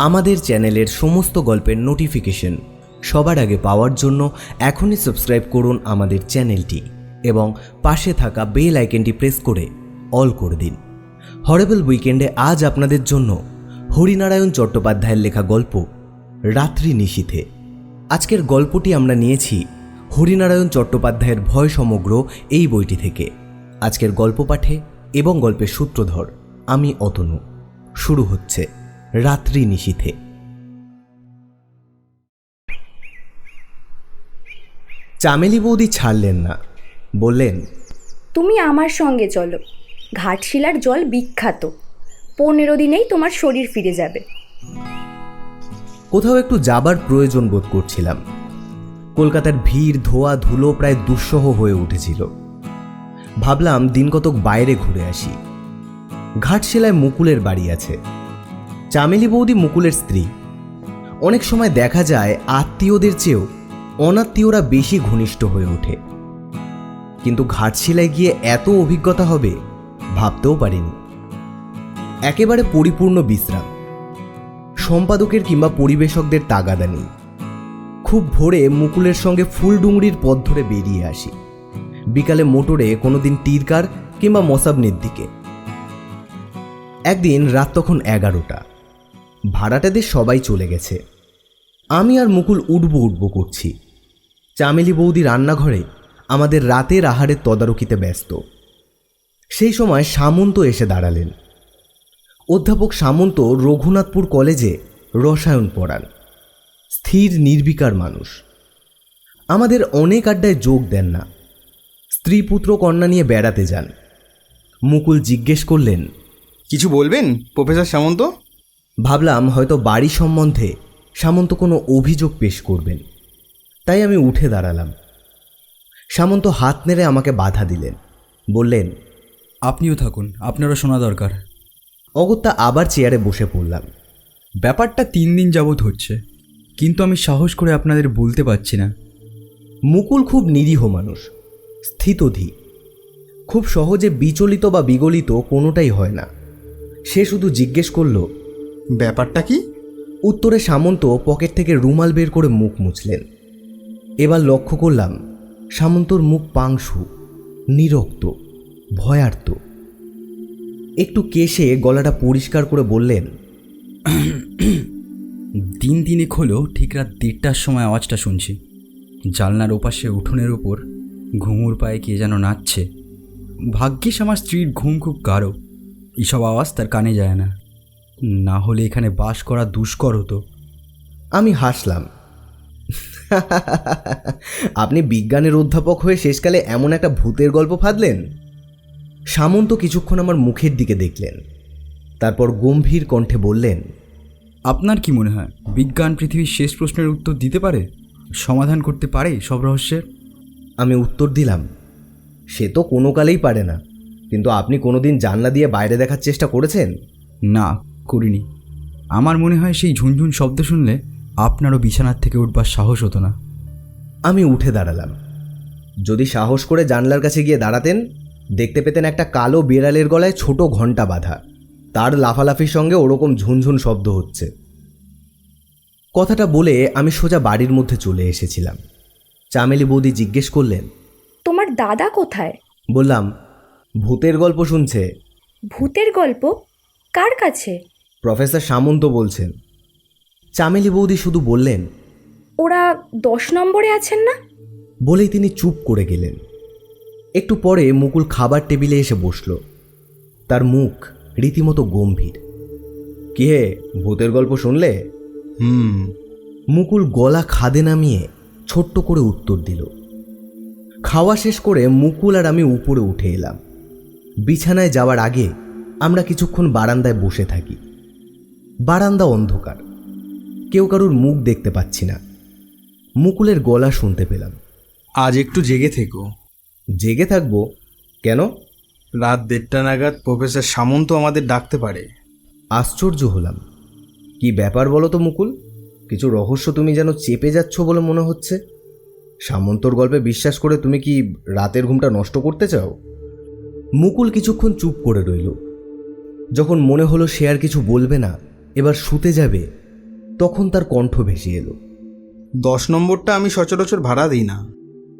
আমাদের চ্যানেলের সমস্ত গল্পের নোটিফিকেশন সবার আগে পাওয়ার জন্য এখনই সাবস্ক্রাইব করুন আমাদের চ্যানেলটি এবং পাশে থাকা বেল আইকনটি প্রেস করে অল করে দিন। হরেবল উইকেন্ডে আজ আপনাদের জন্য হরিনারায়ণ চট্টোপাধ্যায়ের লেখা গল্প রাত্রি নিশীথে। আজকের গল্পটি আমরা নিয়েছি হরিনারায়ণ চট্টোপাধ্যায়ের ভয় সমগ্র এই বইটি থেকে। আজকের গল্প পাঠে এবং গল্পের সূত্রধর আমি অতনু। শুরু হচ্ছে। রাত্রি নিশীথে। চামেলি বৌদি ছাড়লেন না। বললেন তুমি আমার সঙ্গে চলো। ঘাটশিলার জল বিখ্যাত। পনেরো দিনেই তোমার শরীর ফিরে যাবে। কোথাও একটু যাবার প্রয়োজন বোধ করছিলাম। কলকাতার ভিড় ধোয়া ধুলো প্রায় দুঃসহ হয়ে উঠেছিল। ভাবলাম দিন কতক বাইরে ঘুরে আসি। ঘাটশিলায় মুকুলের বাড়ি আছে। চামেলি বৌদি মুকুলের স্ত্রী। অনেক সময় দেখা যায় আত্মীয়দের চেয়েও অনাত্মীয়রা বেশি ঘনিষ্ঠ হয়ে ওঠে। কিন্তু ঘাটশিলায় গিয়ে এত অভিজ্ঞতা হবে ভাবতেও পারিনি। একেবারে পরিপূর্ণ বিশ্রাম। সম্পাদকের কিংবা পরিবেশকদের তাগাদা নেই। খুব ভোরে মুকুলের সঙ্গে ফুলডুংরির পথ ধরে বেরিয়ে আসি। বিকালে মোটরে কোনোদিন টিরকার কিংবা মসাবনির দিকে। একদিন রাত তখন এগারোটা। ভাড়াটাদের সবাই চলে গেছে। আমি আর মুকুল উঠবো উঠবো করছি। চামেলি বৌদি রান্নাঘরে আমাদের রাতের আহারের তদারকিতে ব্যস্ত। সেই সময় সামন্ত এসে দাঁড়ালেন। অধ্যাপক সামন্ত রঘুনাথপুর কলেজে রসায়ন পড়ান। স্থির, নির্বিকার মানুষ। আমাদের অনেক আড্ডায় যোগ দেন না। স্ত্রী পুত্র কন্যা নিয়ে বেড়াতে যান। মুকুল জিজ্ঞেস করলেন, কিছু বলবেন, প্রফেসর সামন্ত? ভাবলাম হয়তো বাড়ি সম্বন্ধে সামন্ত কোনো অভিযোগ পেশ করবেন। তাই আমি উঠে দাঁড়ালাম। সামন্ত হাত নেড়ে আমাকে বাধা দিলেন। বললেন আপনিও থাকুন আপনারও শোনা দরকার। অগত্যা আবার চেয়ারে বসে পড়লাম। ব্যাপারটা তিন দিন যাবৎ হচ্ছে কিন্তু আমি সাহস করে আপনাদের বলতে পারছি না। মুকুল খুব নিরীহ মানুষ স্থিতধী। খুব সহজে বিচলিত বা বিগলিত কোনোটাই হয় না। সে শুধু জিজ্ঞেস করল ব্যাপারটা কি? উত্তরে সামন্ত পকেট থেকে রুমাল বের করে মুখ মুছলেন। এবার লক্ষ্য করলাম, সামন্তর মুখ পাংশু, নিরক্ত, ভয়ার্ত। একটু কেশে গলাটা পরিষ্কার করে বললেন, দিন দিনেক হলো ঠিক রাত দেড়টার সময় আওয়াজটা শুনছি। জানলার ওপাশে উঠোনের ওপর ঘুঙুর পায়ে কে যেন নাচছে। ভাগ্যিস আমার স্ত্রীর ঘুম খুব গাঢ়। এইসব আওয়াজ তার কানে যায় না। না হলে এখানে বাস করা দুষ্কর হতো। আমি হাসলাম। আপনি বিজ্ঞানের অধ্যাপক হয়ে শেষকালে এমন একটা ভূতের গল্প ফাঁদলেন? সামন্ত কিছুক্ষণ আমার মুখের দিকে দেখলেন। তারপর গম্ভীর কণ্ঠে বললেন আপনার কি মনে হয় বিজ্ঞান পৃথিবীর শেষ প্রশ্নের উত্তর দিতে পারে? সমাধান করতে পারে সব রহস্যের? আমি উত্তর দিলাম সে তো কোনো কালেই পারে না। কিন্তু আপনি কোনোদিন জানলা দিয়ে বাইরে দেখার চেষ্টা করেছেন? না করিনি। আমার মনে হয় সেই ঝুনঝুন শব্দ শুনলে আপনারও বিছানার থেকে উঠবার সাহস হতো না। আমি উঠে দাঁড়ালাম। যদি সাহস করে জানলার কাছে গিয়ে দাঁড়াতেন দেখতে পেতেন একটা কালো বিড়ালের গলায় ছোট ঘণ্টা বাঁধা। তার লাফালাফির সঙ্গে ওরকম ঝুনঝুন শব্দ হচ্ছে। কথাটা বলে আমি সোজা বাড়ির মধ্যে চলে এসেছিলাম। চামেলি বৌদি জিজ্ঞেস করলেন তোমার দাদা কোথায়? বললাম ভূতের গল্প শুনছে। ভূতের গল্প? কার কাছে? প্রফেসর সামন্ত বলছেন চামেলি বৌদি শুধু বললেন ওরা দশ নম্বরে আছেন না? বলেই তিনি চুপ করে গেলেন। একটু পরে মুকুল খাবার টেবিলে এসে বসল। তার মুখ রীতিমতো গম্ভীর। কি হে ভূতের গল্প শুনলে? হুম। মুকুল গলা খাদে নামিয়ে ছোট্ট করে উত্তর দিল। খাওয়া শেষ করে মুকুল আর আমি উপরে উঠে এলাম। বিছানায় যাওয়ার আগে আমরা কিছুক্ষণ বারান্দায় বসে থাকি। বারান্দা অন্ধকার। কেউ কারুর মুখ দেখতে পাচ্ছি না। মুকুলের গলা শুনতে পেলাম। আজ একটু জেগে থেকো। জেগে থাকব? কেন? রাত দেড়টা নাগাদ প্রফেসর সামন্ত আমাদের ডাকতে পারে। আশ্চর্য হলাম। কি ব্যাপার বলো তো মুকুল? কিছু রহস্য তুমি যেন চেপে যাচ্ছ বলে মনে হচ্ছে? সামন্তর গল্পে বিশ্বাস করে তুমি কি রাতের ঘুমটা নষ্ট করতে চাও? মুকুল কিছুক্ষণ চুপ করে রইল। যখন মনে হলো সে আর কিছু বলবে না এবার শুতে যাবে তখন তার কণ্ঠ ভেসে এলো। দশ নম্বরটা আমি সচরাচর ভাড়া দিই না।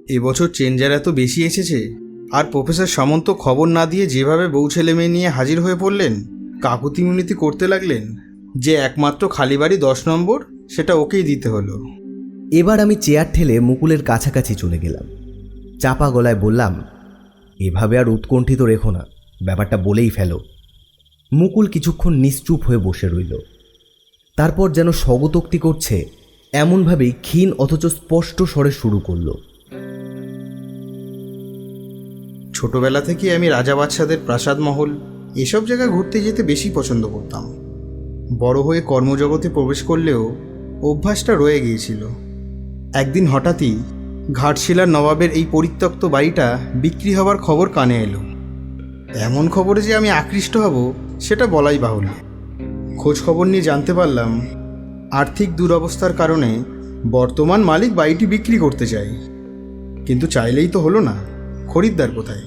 এবছর চেঞ্জার এত বেশি এসেছে আর প্রফেসর সামন্ত খবর না দিয়ে যেভাবে বউ ছেলে মেয়ে নিয়ে হাজির হয়ে পড়লেন কাকুতি মিনতি করতে লাগলেন যে একমাত্র খালি বাড়ি দশ নম্বর সেটা ওকেই দিতে হলো। এবার আমি চেয়ার ঠেলে মুকুলের কাছাকাছি চলে গেলাম। চাপা গলায় বললাম এভাবে আর উৎকণ্ঠিত রেখো না ব্যাপারটা বলেই ফেলো। মুকুল কিছুক্ষণ নিশ্চুপ হয়ে বসে রইল। তারপর যেন স্বগতোক্তি করছে, এমনভাবেই ক্ষীণ অথচ স্পষ্ট স্বরে শুরু করল। ছোটবেলা থেকে আমি রাজা বাদশাদের প্রাসাদ মহল, এসব জায়গা ঘুরতে যেতে বেশি পছন্দ করতাম। বড় হয়ে কর্মজগতে প্রবেশ করলেও অভ্যাসটা রয়ে গিয়েছিল। একদিন হঠাৎই ঘাটশিলার নবাবের এই পরিত্যক্ত বাড়িটা বিক্রি হবার খবর কানে এলো। এমন খবরে যে আমি আকৃষ্ট হব সেটা বলাই বাহুল্য। খোঁজ খবর নিয়ে জানতে পারলাম, আর্থিক দুরবস্থার কারণে বর্তমান মালিক বাড়িটি বিক্রি করতে চায়। কিন্তু চাইলেই তো হলো না, খরিদ্দার কোথায়?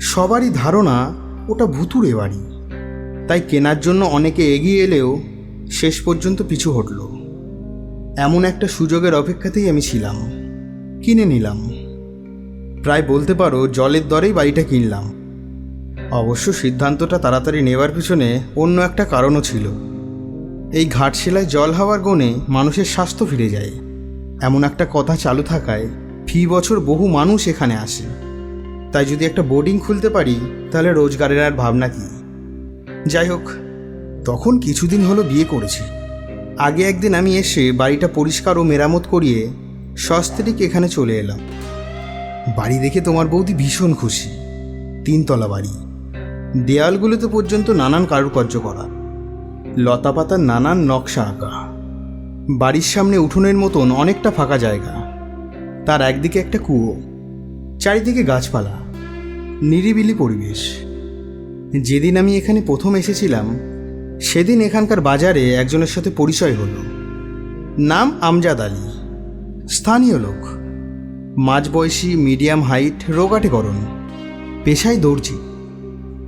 সবারই ধারণা ওটা ভুতুরে বাড়ি। তাই কেনার জন্য অনেকে এগিয়ে এলেও শেষ পর্যন্ত পিছু হটল। এমন একটা সুযোগের অপেক্ষাতেই আমি ছিলাম, কিনে নিলাম। প্রায় বলতে পারো জলের দরেই বাড়িটা কিনলাম। অবশ্য সিদ্ধান্তটা তাড়াতাড়ি নেবার পিছনে অন্য একটা কারণও ছিল। এই ঘাটশিলায় জল হাওয়ার গণে মানুষের স্বাস্থ্য ফিরে যায়। এমন একটা কথা চালু থাকায় ফি বছর বহু মানুষ এখানে আসে। তাই যদি একটা বোর্ডিং খুলতে পারি, তাহলে রোজগারের আর ভাবনা কি? যাই হোক, তখন কিছুদিন হলো বিয়ে করেছি। আগে একদিন আমি এসে বাড়িটা পরিষ্কার ও মেরামত করিয়ে সস্ত্রীক এখানে চলে এলাম। বাড়ি দেখে তোমার বৌদি ভীষণ খুশি। তিনতলা বাড়ি। দেয়ালগুলোতে পর্যন্ত নানান কারুকার্য করা। লতাপাতার নানান নকশা আঁকা। বাড়ির সামনে উঠোনের মতন অনেকটা ফাঁকা জায়গা। তার একদিকে একটা কুয়ো, চারিদিকে গাছপালা, নিরিবিলি পরিবেশ। যেদিন আমি এখানে প্রথম এসেছিলাম, সেদিন এখানকার বাজারে একজনের সাথে পরিচয় হলো। নাম আমজাদ আলী। স্থানীয় লোক। মাঝবয়সী, মিডিয়াম হাইট রোগাটে গরম পেশায় দর্জি।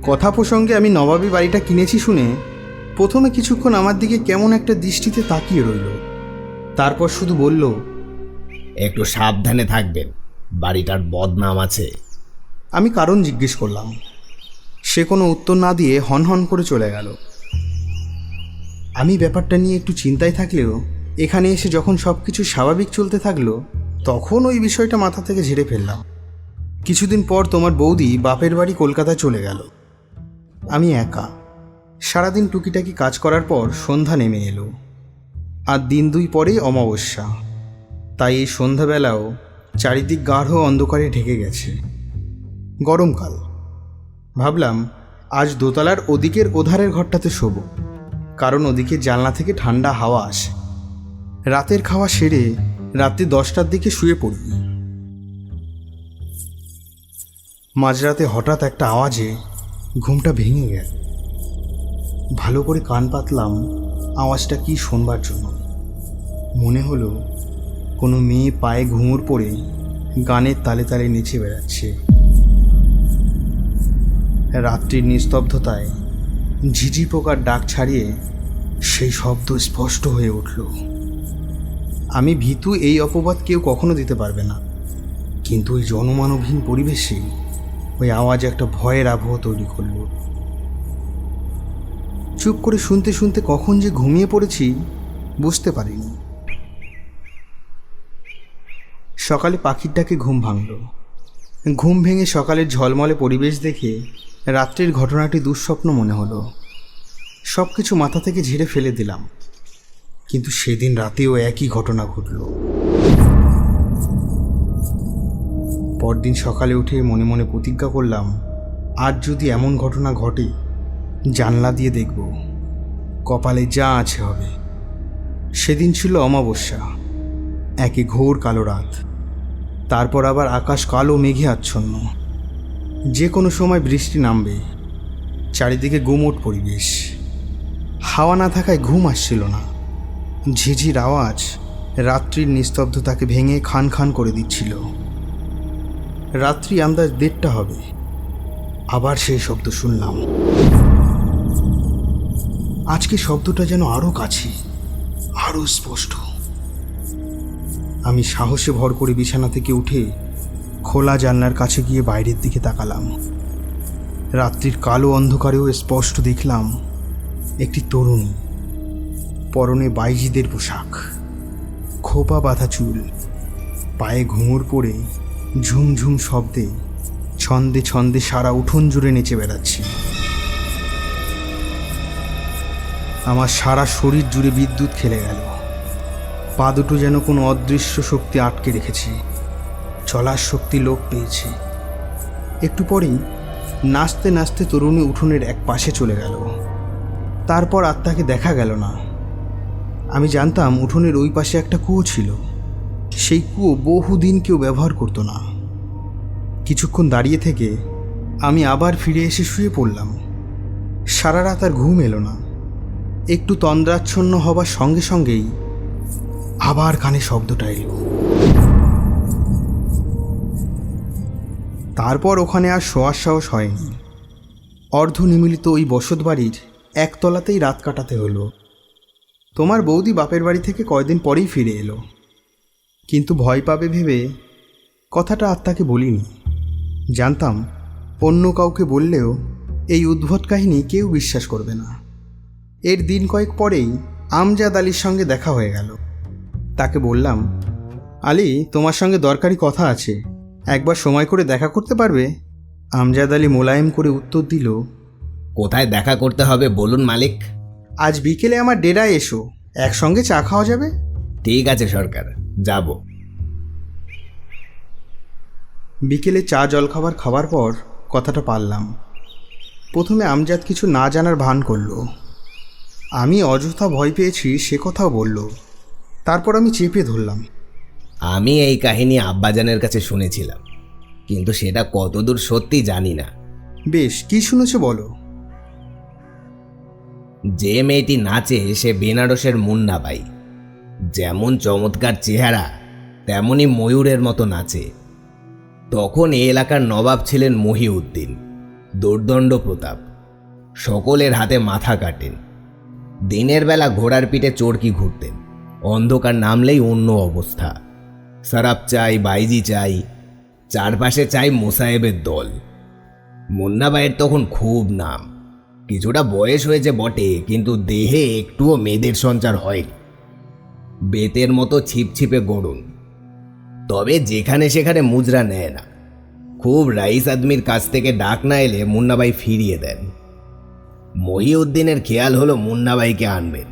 কথা প্রসঙ্গে আমি নবাবী বাড়িটা কিনেছি শুনে প্রথমে কিছুক্ষণ আমার দিকে কেমন একটা দৃষ্টিতে তাকিয়ে রইল। তারপর শুধু বলল একটু সাবধানে থাকবেন বাড়িটার বদনাম আছে। আমি কারণ জিজ্ঞেস করলাম। সে কোনো উত্তর না দিয়ে হনহন করে চলে গেল। আমি ব্যাপারটা নিয়ে একটু চিন্তায় থাকলেও এখানে এসে যখন সব কিছু স্বাভাবিক চলতে থাকল তখন ওই বিষয়টা মাথা থেকে ঝেড়ে ফেললাম। কিছুদিন পর তোমার বৌদি বাপের বাড়ি কলকাতায় চলে গেল। আমি একা। সারাদিন টুকিটাকি কাজ করার পর সন্ধ্যা নেমে এলো। আর দিন দুই পরেই অমাবস্যা। তাই এই সন্ধ্যাবেলাও চারিদিক গাঢ় অন্ধকারে ঢেকে গেছে। গরমকাল। ভাবলাম, আজ দোতলার ওদিকের ওধারের ঘরটাতে শোবো। কারণ ওদিকে জানলা থেকে ঠান্ডা হাওয়া আসে। রাতের খাওয়া সেরে রাত্রি দশটার দিকে শুয়ে পড়ি। মাঝরাতে হঠাৎ একটা আওয়াজে ঘুমটা ভেঙে গেল। ভালো করে কান পাতলাম আওয়াজটা কি শোনবার জন্য। মনে হলো কোনো মেয়ে পায়ে ঘুঙুর পড়ে গানের তালে তালে নেচে বেড়াচ্ছে। রাত্রির নিস্তব্ধতায় ঝিঝি পোকার ডাক ছাড়িয়ে সেই শব্দ স্পষ্ট হয়ে উঠল। আমি ভীতু এই অপবাদ কেউ কখনো দিতে পারবে না। কিন্তু ওই জনমানবহীন পরিবেশে ওই আওয়াজ একটা ভয়ের আবহ তৈরি করল। চুপ করে শুনতে শুনতে কখন যে ঘুমিয়ে পড়েছি, বুঝতে পারিনি। সকালে পাখির ডাকে ঘুম ভাঙল। ঘুম ভেঙে সকালের ঝলমলে পরিবেশ দেখে রাত্রির ঘটনাটি দুঃস্বপ্ন মনে হলো। সব কিছু মাথা থেকে ঝেড়ে ফেলে দিলাম। কিন্তু সেদিন রাতেও একই ঘটনা ঘটল। পরদিন সকালে উঠে মনে মনে প্রতিজ্ঞা করলাম, আজ যদি এমন ঘটনা ঘটে, জানলা দিয়ে দেখব। কপালে যা আছে হবে। সেদিন ছিল অমাবস্যা, একে ঘোর কালো রাত। তারপর আবার আকাশ কালো মেঘে আচ্ছন্ন। যে কোনো সময় বৃষ্টি নামবে, চারিদিকে গুমোট পরিবেশ। হাওয়া না থাকায় ঘুম আসছিল না। ঝিঝির আওয়াজ রাত্রির নিস্তব্ধতাকে ভেঙে খান খান করে দিচ্ছিল। রাত্রি আন্দাজ দেড়টা হবে। আবার সেই শব্দ শুনলাম। আজকে শব্দটা যেন আরও কাছে আরও স্পষ্ট। আমি সাহসে ভর করে বিছানা থেকে উঠে খোলা জানলার কাছে গিয়ে বাইরের দিকে তাকালাম। রাত্রির কালো অন্ধকারেও স্পষ্ট দেখলাম একটি তরুণী, পরনে বাইজিদের পোশাক, খোপা বাঁধা চুল, পায়ে ঘুঙুর পরে ঝুমঝুম শব্দে ছন্দে ছন্দে সারা উঠোন জুড়ে নেচে বেড়াচ্ছে। আমার সারা শরীর জুড়ে বিদ্যুৎ খেলে গেল। পা দুটো যেন কোনো অদৃশ্য শক্তি আটকে রেখেছে। চলার শক্তি লোপ পেয়েছে। একটু পরেই নাচতে নাচতে তরুণী উঠোনের এক পাশে চলে গেল। তারপর আর তাকে দেখা গেল না। আমি জানতাম উঠোনের ওই পাশে একটা কুয়ো ছিল। সেই কুয়ো বহুদিন কেউ ব্যবহার করতো না। কিছুক্ষণ দাঁড়িয়ে থেকে আমি আবার ফিরে এসে শুয়ে পড়লাম। সারা রাত আর ঘুম এলো না। একটু তন্দ্রাচ্ছন্ন হবার সঙ্গে সঙ্গেই আবার কানে শব্দটা এলো। তারপর ওখানে আর শোয়ার সাহস হয়নি। অর্ধ নিমিলিত ওই বসত বাড়ির একতলাতেই রাত কাটাতে হলো। তোমার বৌদি বাপের বাড়ি থেকে কয়দিন পরেই ফিরে এলো। কিন্তু ভয় পাবে ভেবে কথাটা আত্মাকে বলিনি। জানতাম অন্য কাউকে বললেও এই উদ্ভট কাহিনী কেউ বিশ্বাস করবে না। এর দিন কয়েক পরেই আমজাদ আলীর সঙ্গে দেখা হয়ে গেল। তাকে বললাম আলী তোমার সঙ্গে দরকারি কথা আছে। একবার সময় করে দেখা করতে পারবে? আমজাদ আলী মোলায়েম করে উত্তর দিল কোথায় দেখা করতে হবে বলুন মালিক। আজ বিকেলে আমার ডেরায় এসো একসঙ্গে চা খাওয়া যাবে? ঠিক আছে সরকার। যাব। বিকেলে চা জলখাবার খাওয়ার পর কথাটা পারলাম। প্রথমে আমজাদ কিছু না জানার ভান করল। আমি অযথা ভয় পেয়েছি সে কথাও বলল। তারপর আমি চেপে ধরলাম। আমি এই কাহিনী আব্বাজানের কাছে শুনেছিলাম কিন্তু সেটা কতদূর সত্যি জানি না। বেশ কি শুনেছো বলো? যে মেয়েটি নাচে সে বেনারসের মুন্না মুন্নাবাই যেমন চমৎকার চেহারা, তেমনি ময়ূরের মতো নাচে। তখন এ এলাকার নবাব ছিলেন মহিউদ্দিন, দুর্দণ্ড প্রতাপ। সকলের হাতে মাথা কাটেন। দিনের বেলা ঘোড়ার পিঠে চড়কি ঘুরতেন। অন্ধকার নামলেই অন্য অবস্থা। সারাপ চাই, বাইজি চাই, চারপাশে চাই মোসাহেবের দল। মুন্নাবাইয়ের তখন খুব নাম। কিছুটা বয়স হয়েছে বটে, কিন্তু দেহে একটুও মেয়েদের সঞ্চার হয়নি। বেতের মতো ছিপছিপে গড়ুন। তবে যেখানে সেখানে মুজরা নেয় না। খুব রাইস আদমির কাছ থেকে ডাক না এলে মুন্নাবাই ফিরিয়ে দেন। মহিউদ্দিনের খেয়াল হলো মুন্নাবাইকে আনবেন।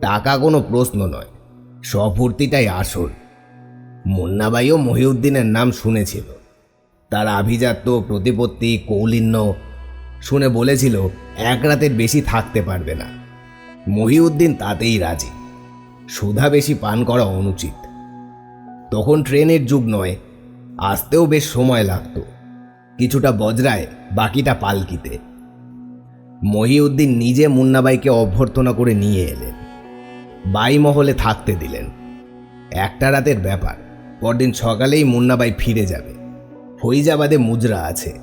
টাকা কোনো প্রশ্ন নয় সফূর্তিটাই আসল। মুন্নাবাইও মহিউদ্দিনের নাম শুনেছিল। তার আভিজাত্য, প্রতিপত্তি, কৌলিন্য শুনে বলেছিল, এক রাতের বেশি থাকতে পারবে না। মহিউদ্দিন তাতেই রাজি। সুধা বেশি পান করা অনুচিত। তখন ট্রেনের যুগ নয়, আসতেও বেশ সময় লাগতো। কিছুটা বজরায়, বাকিটা পালকিতে। মহিউদ্দিন নিজে মুন্নাবাইকে অভ্যর্থনা করে নিয়ে এলেন। বাই মহলে থাকতে দিলেন। একটা রাতের ব্যাপার, পরদিন সকালেই মুন্নাবাই ফিরে যাবে। ফৈজাবাদে মুজরা আছে।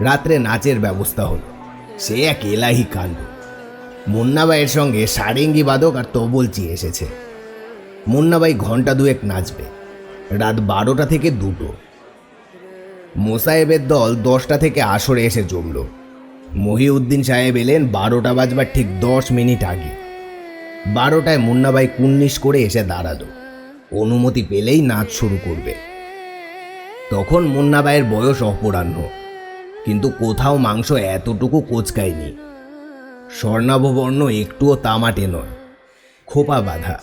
রাত্রে নাচের ব্যবস্থা হলো। সে এক এলাহি কাণ্ড। মুন্নাবাইয়ের সঙ্গে সারেঙ্গি বাদক আর তবলচি এসেছে। মুন্নাবাই ঘণ্টা দুয়েক নাচবে। রাত বারোটা থেকে দুটো। মোসাহেবের দল দশটা থেকে আসরে এসে জমল। মহিউদ্দিন সাহেব এলেন বারোটা বাজবার ঠিক দশ মিনিট আগে। বারোটায় মুন্নাবাই কুন্নিশ করে এসে দাঁড়াল। অনুমতি পেলেই নাচ শুরু করবে। তখন মুন্নাবাইয়ের বয়স অপরাহ্ন। কিন্তু কোথাও মাংস এতটুকু কোচকায়নি। স্বর্ণাভবর্ণ একটুও তামাটে নয়। খোপা বাঁধা।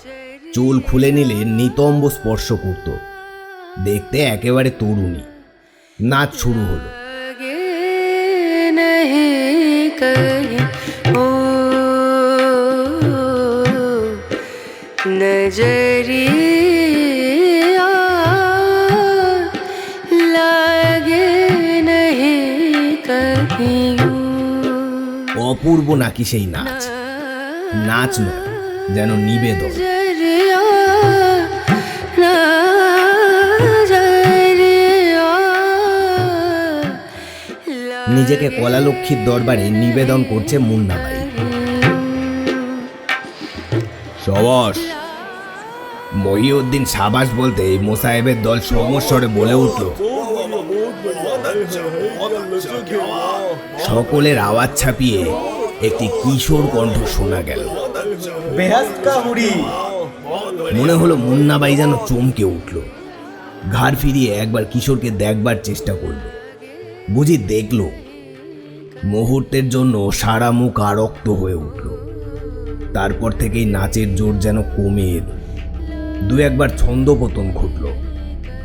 চুল খুলে নিলে নিতম্ব স্পর্শ করত দেখতে একেবারে তরুণী। নাচ শুরু হলো। लगे অপূর্ব নাকি সেই নাচ? নাচ নয়, যেন নিবেদন। নিজেকে কলালক্ষীর দরবারে নিবেদন করছে মুন্নাবাই সবাস, মহিউদ্দিন সাবাস বলতে এই মোসাহেবের দল সমস্বরে বলে উঠল। সকলের আওয়াজ ছাপিয়ে একটি কিশোর কণ্ঠ শোনা গেল। মনে হলো মুন্নাবাই যেন চমকে উঠল। ঘাড় ফিরিয়ে একবার কিশোরকে দেখবার চেষ্টা করল। বুঝি দেখল। মুহূর্তের জন্য সারা মুখ আরক্ত হয়ে উঠল। তারপর থেকেই নাচের জোর যেন কমে এলো। দু একবার ছন্দপতন ঘটল।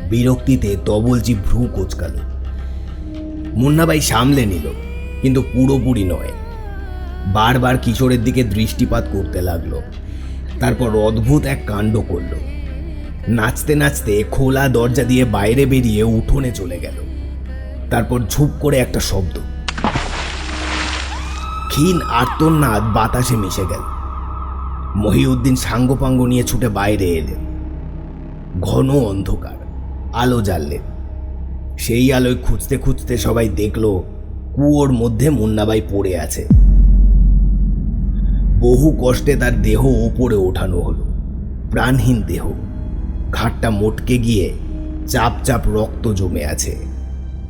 বিরক্তিতে তবলজি ভ্রু কোচকাল। মুন্নাবাই সামলে নিল কিন্তু পুরোপুরি নয়। বারবার কিশোরের দিকে দৃষ্টিপাত করতে লাগল। তারপর অদ্ভুত এক কাণ্ড করল। নাচতে নাচতে খোলা দরজা দিয়ে বাইরে বেরিয়ে উঠোনে চলে গেল। তারপর ঝুপ করে একটা শব্দ। ক্ষীণ আর্তনাদ বাতাসে মিশে গেল। মহিউদ্দিন সাঙ্গপাঙ্গ নিয়ে ছুটে বাইরে এলেন। ঘন অন্ধকার, আলো জ্বাললেন সেই আলোয় খুঁজতে খুঁজতে সবাই দেখল, কুয়োর মধ্যে মুন্নাবাই পড়ে আছে। বহু কষ্টে তার দেহ ওপরে ওঠানো হলো। প্রাণহীন দেহ। ঘাটটা মোটকে গিয়ে চাপ চাপ রক্ত জমে আছে।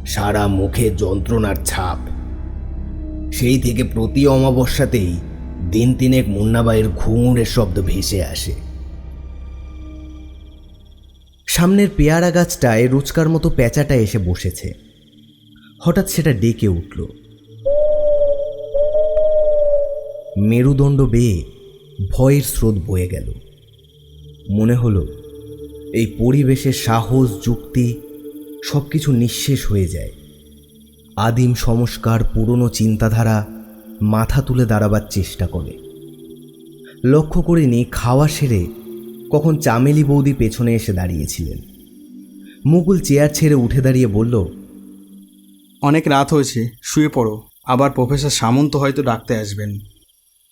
সারা মুখে যন্ত্রণার ছাপ। সেই থেকে প্রতি অমাবস্যাতেই দিন তিনেক মুন্নাবাইয়ের ঘুঙুরের শব্দ ভেসে আসে। সামনের পেয়ারা গাছটায় রুচকার মতো প্যাঁচাটা এসে বসেছে। হঠাৎ সেটা ডেকে উঠল। মেরুদণ্ড বেয়ে ভয়ের স্রোত বয়ে গেল। মনে হলো, এই পরিবেশে সাহস, যুক্তি সব কিছু নিঃশেষ হয়ে যায়। আদিম সংস্কার, পুরনো চিন্তাধারা মাথা তুলে দাঁড়াবার চেষ্টা করে। লক্ষ্য করিনি, খাওয়া সেরে কখন চামেলি বৌদি পেছনে এসে দাঁড়িয়েছিলেন। মুকুল চেয়ার ছেড়ে উঠে দাঁড়িয়ে বলল, অনেক রাত হয়েছে, শুয়ে পড়ো। আবার প্রফেসর সামন্ত হয়তো ডাকতে আসবেন।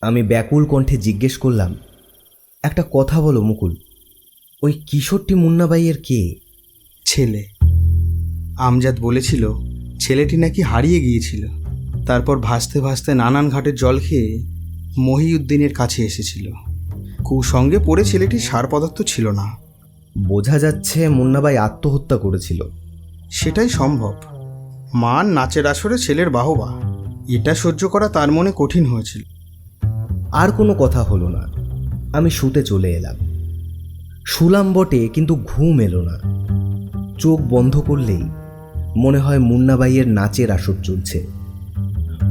আমি ব্যাকুল কণ্ঠে জিজ্ঞেস করলাম একটা কথা বলো মুকুল ওই কিশোরটি মুন্নাবাইয়ের কে? ছেলে। আমজাদ বলেছিল ছেলেটি নাকি হারিয়ে গিয়েছিল। তারপর ভাসতে ভাসতে নানান ঘাটের জল খেয়ে মহিউদ্দিনের কাছে এসেছিল। কুসঙ্গে পড়ে ছেলেটির সার পদার্থ ছিল না। বোঝা যাচ্ছে মুন্নাবাই আত্মহত্যা করেছিল। সেটাই সম্ভব। মান নাচের আসরে ছেলের বাহবা। এটা সহ্য করা তার মনে কঠিন হয়েছিল। আর কোনো কথা হলো না। আমি শুতে চলে এলাম। শুলাম বটে, কিন্তু ঘুম এলো না। চোখ বন্ধ করলেই মনে হয় মুন্নাবাইয়ের নাচের আসর চলছে।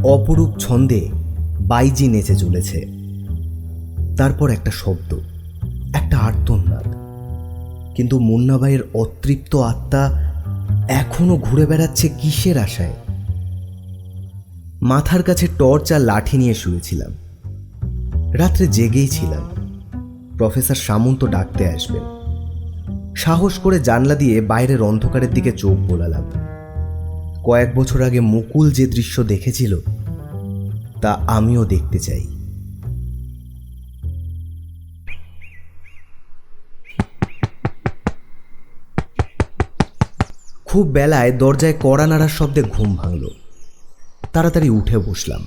অপরূপ ছন্দে বাইজি নেচে চলেছে। তারপর একটা শব্দ, একটা আর্তনাদ। কিন্তু মুন্নাবাইয়ের অতৃপ্ত আত্মা এখনও ঘুরে বেড়াচ্ছে কিসের আশায়? মাথার কাছে টর্চ আর লাঠি নিয়ে শুয়েছিলাম। রাত্রে জেগেই ছিলাম। প্রফেসর সামন্ত ডাকতে আসবেন। সাহস করে জানলা দিয়ে বাইরের অন্ধকারের দিকে চোখ বোলালাম। কয়েক বছর আগে মুকুল যে দৃশ্য দেখেছিল, তা আমিও দেখতে চাই। খুব বেলায় দরজায় কড়া নাড়ার শব্দে ঘুম ভাঙল। তাড়াতাড়ি উঠে বসলাম।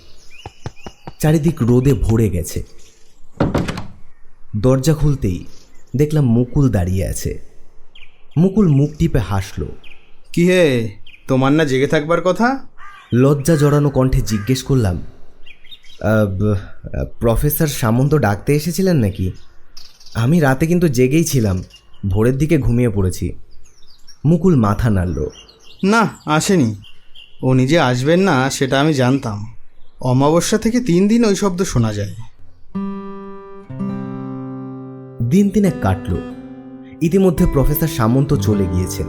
চারিদিক রোদে ভরে গেছে। দরজা খুলতেই দেখলাম মুকুল দাঁড়িয়ে আছে। মুকুল মুখ টিপে হাসল কি হে তোমার না জেগে থাকবার কথা? লজ্জা জড়ানো কণ্ঠে জিজ্ঞেস করলাম "আহ, ব- আহ, প্রফেসর সামন্ত ডাকতে এসেছিলেন নাকি? আমি রাতে কিন্তু জেগেই ছিলাম ভোরের দিকে ঘুমিয়ে পড়েছি। মুকুল মাথা নাড়ল না আসেনি। ও নিজে আসবেন না সেটা আমি জানতাম। অমাবস্যা থেকে তিন দিন ওই শব্দ শোনা যায়। দিন তিনেক কাটল। ইতিমধ্যে প্রফেসর সামন্ত চলে গিয়েছেন।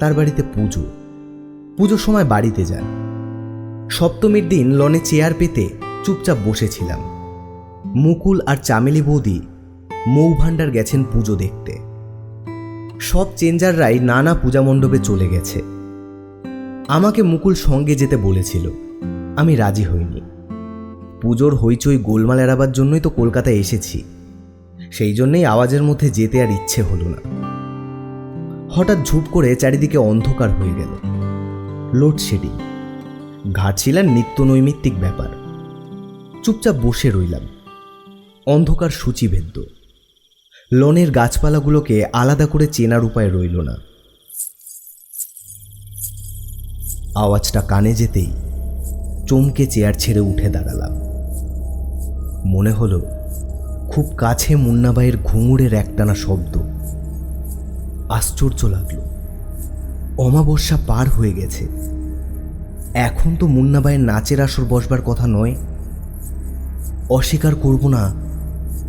তার বাড়িতে পুজো। পুজোর সময় বাড়িতে যান। সপ্তমীর দিন লনে চেয়ার পেতে চুপচাপ বসেছিলাম। মুকুল আর চামেলি বৌদি মৌভাণ্ডার গেছেন পুজো দেখতে। সব চেঞ্জাররাই নানা পূজা মণ্ডপে চলে গেছে। আমাকে মুকুল সঙ্গে যেতে বলেছিল। আমি রাজি হইনি। পুজোর হইচই গোলমাল এড়াবার জন্যই তো কলকাতায় এসেছি। সেই জন্যই আওয়াজের মধ্যে যেতে আর ইচ্ছে হলো না। হঠাৎ ঝুপ করে চারিদিকে অন্ধকার হয়ে গেল। লোডশেডিং। ঘাটশিলার নিত্য নৈমিত্তিক ব্যাপার। চুপচাপ বসে রইলাম। অন্ধকার সূচিভেদ্য। লনের গাছপালাগুলোকে আলাদা করে চেনার উপায় রইল না। আওয়াজটা কানে যেতেই চমকে চেয়ার ছেড়ে উঠে দাঁড়ালাম। মনে হলো খুব কাছে মুন্নাবাইয়ের ঘুঙুরের একটানা শব্দ। আশ্চর্য লাগল। অমাবস্যা পার হয়ে গেছে। এখন তো মুন্নাবাইয়ের নাচের আসর বসবার কথা নয়। অস্বীকার করব না,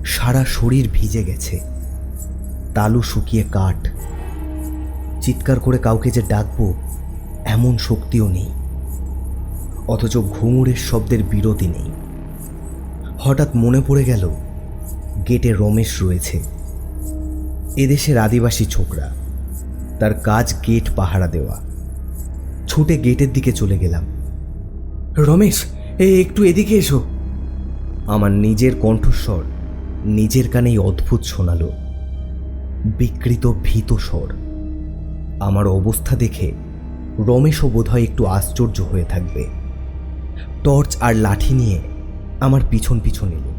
সারা শরীর ভিজে গেছে। তালু শুকিয়ে কাঠ। চিৎকার করে কাউকে যে ডাকবো, এমন শক্তিও নেই। অথচ ঘুঙুরের শব্দের বিরতি নেই। হঠাৎ মনে পড়ে গেল, গেটে রমেশ রয়েছে। এদেশের আদিবাসী ছোকরা, তার কাজ গেট পাহারা দেওয়া। ছুটে গেটের দিকে চলে গেলাম। রমেশ, এ একটু এদিকে এসো। আমার নিজের কণ্ঠস্বর নিজের কানেই অদ্ভুত শোনালো। বিকৃত ভীত স্বর। আমার অবস্থা দেখে রমেশও বোধহয় একটু আশ্চর্য হয়ে থাকবে। টর্চ আর লাঠি নিয়ে আমার পিছন পিছন এলো।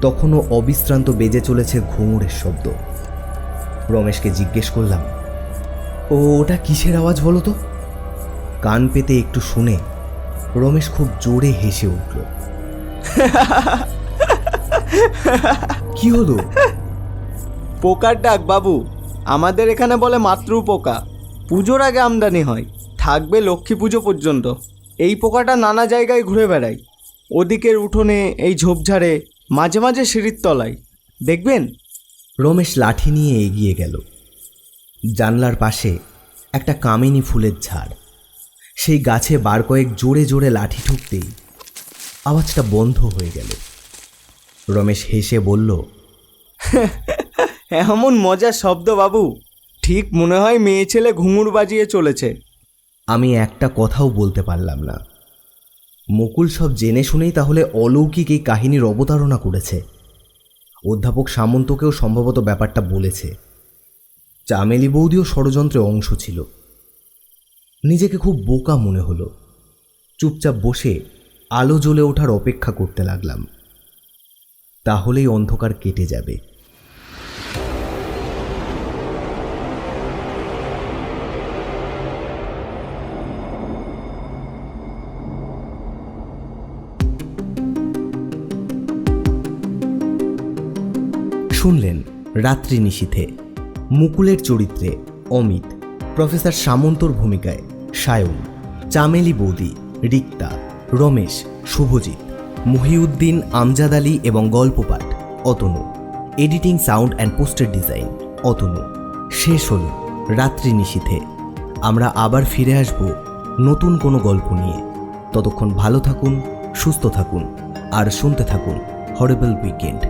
তখনও অবিশ্রান্ত বেজে চলেছে ঘুঙুরের শব্দ। রমেশকে জিজ্ঞেস করলাম, ও, ওটা কিসের আওয়াজ বলো তো? কান পেতে একটু শুনে রমেশ খুব জোরে হেসে উঠল। কি হলো? পোকার ডাক বাবু, আমাদের এখানে বলে মাতৃ পোকা পুজোর আগে আমদানি হয়। থাকবে লক্ষ্মী পুজো পর্যন্ত। এই পোকাটা নানা জায়গায় ঘুরে বেড়ায়। ওদিকের উঠোনে এই ঝোপঝাড়ে মাঝে মাঝে সিঁড়ির তলায়। দেখবেন? রমেশ লাঠি নিয়ে এগিয়ে গেল। জানলার পাশে একটা কামিনী ফুলের ঝাড়। সেই গাছে বার কয়েক জোরে জোরে লাঠি ঠুকতেই আওয়াজটা বন্ধ হয়ে গেল। রমেশ হেসে বলল এমন মজার শব্দ বাবু। ঠিক মনে হয় মেয়ে ছেলে ঘুঙুর বাজিয়ে চলেছে। আমি একটা কথাও বলতে পারলাম না। মুকুল সব জেনে শুনেই তাহলে অলৌকিক এই কাহিনীর অবতারণা করেছে। অধ্যাপক সামন্তকেও সম্ভবত ব্যাপারটা বলেছে। চামেলি বৌদিও ষড়যন্ত্রে অংশ ছিল। নিজেকে খুব বোকা মনে হলো। চুপচাপ বসে আলো জ্বলে ওঠার অপেক্ষা করতে লাগলাম। তাহলেই অন্ধকার কেটে যাবে। শুনলেন রাত্রি নিশীথে। মুকুলের চরিত্রে অমিত, প্রফেসর সামন্তর ভূমিকায় সায়ন, চামেলি বৌদি, রিক্তা, রমেশ, শুভজিৎ, মহিউদ্দিন, আমজাদ আলী এবং গল্পপাঠ, Atanu. Editing, sound and poster design, Atanu. শেষ হল রাত্রি নিশীথে। আমরা আবার ফিরে আসব নতুন কোনো গল্প নিয়ে। ততক্ষণ ভালো থাকুন, সুস্থ থাকুন, আর শুনতে থাকুন হরেবল উইকেন্ড